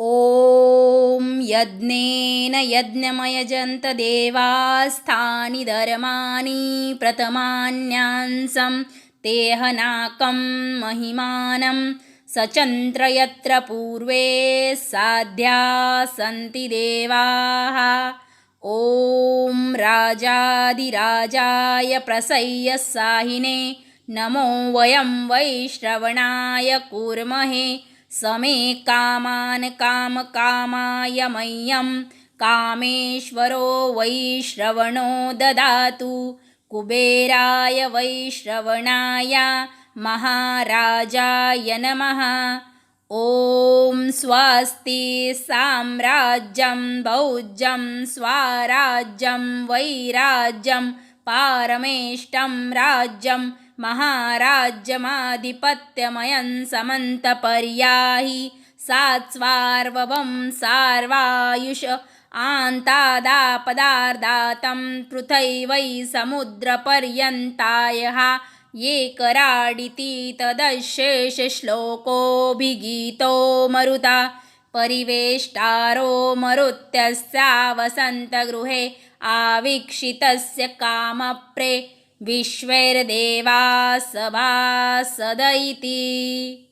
ॐ यज्ञेन यज्ञमयजन्त देवास्थानि धर्माणि प्रथमान्यांसं तेहनाकं महिमानं सचन्त्र यत्र पूर्वे साध्या सन्ति देवाः। ॐ राजादिराजाय प्रसय्यसाहिने नमो वयं वैश्रवणाय कुर्महे समे कामान् कामकामाय मह्यं कामेश्वरो वैश्रवणो ददातु। कुबेराय वैश्रवणाय महाराजाय नमः। ॐ स्वस्ति साम्राज्यं भौज्यं स्वाराज्यं वैराज्यं पारमेष्टं राज्यं महाराज्यमाधिपत्यमयं समन्तपर्याहि सात्स्वार्वं सार्वायुष आन्तादापदार्दातं पृथैवै समुद्रपर्यन्तायः ये कराडिति तदशेषश्लोकोऽभिगीतो मरुता परिवेष्टारो मरुत्यस्या वसन्तगृहे आवीक्षितस्य कामप्रे विश्वैर्देवा सभासद इति।